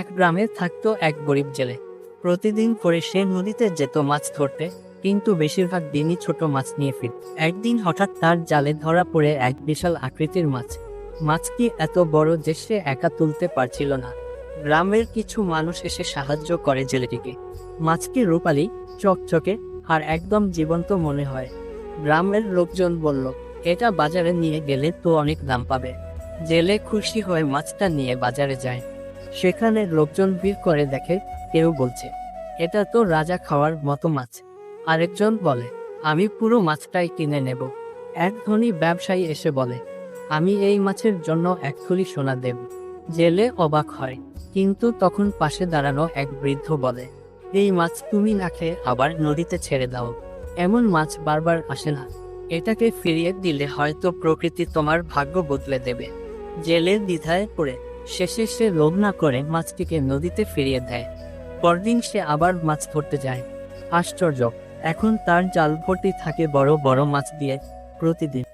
এক গ্রামে থাকতো এক গরিব জেলে। প্রতিদিন করে সে নদীতে যেত মাছ ধরতে, কিন্তু বেশিরভাগ দিনই ছোট মাছ নিয়ে ফির একদিন হঠাৎ তার জালে ধরা পড়ে এক বিশাল আকৃতির মাছ। মাছটি এত বড় যে সে একা তুলতে পারছিল না। গ্রামের কিছু মানুষ এসে সাহায্য করে জেলেটিকে। মাছটি রূপালি, চকচকে, আর একদম জীবন্ত মনে হয়। গ্রামের লোকজন বলল, এটা বাজারে নিয়ে গেলে তো অনেক দাম পাবে। জেলে খুশি হয়ে মাছটা নিয়ে বাজারে যায়। সেখানে লোকজন ভিড় করে দেখে কেউ বলছে, এটা তো রাজা খাওয়ার মতো মাছ। আরেকজন বলে, আমি পুরো মাছটাই কিনে নেব। এক ধনী ব্যবসায়ী এসে বলে, আমি এই মাছের জন্য এক থলি সোনা দেব। জেলে অবাক হয়, কিন্তু তখন পাশে দাঁড়ানো এক বৃদ্ধ বলে, এই মাছ তুমি না খেয়ে আবার নদীতে ছেড়ে দাও। এমন মাছ বারবার আসে না। এটাকে ফিরিয়ে দিলে হয়তো প্রকৃতি তোমার ভাগ্য বদলে দেবে। জেলে দ্বিধায় পড়ে শেষে সে লোভ না করে মাছটিকে নদীতে ফিরিয়ে দেয়। পরদিন সে আবার মাছ ধরতে যায়। আশ্চর্য, এখন তার জাল ভর্তি থাকে বড় বড় মাছ দিয়ে প্রতিদিন।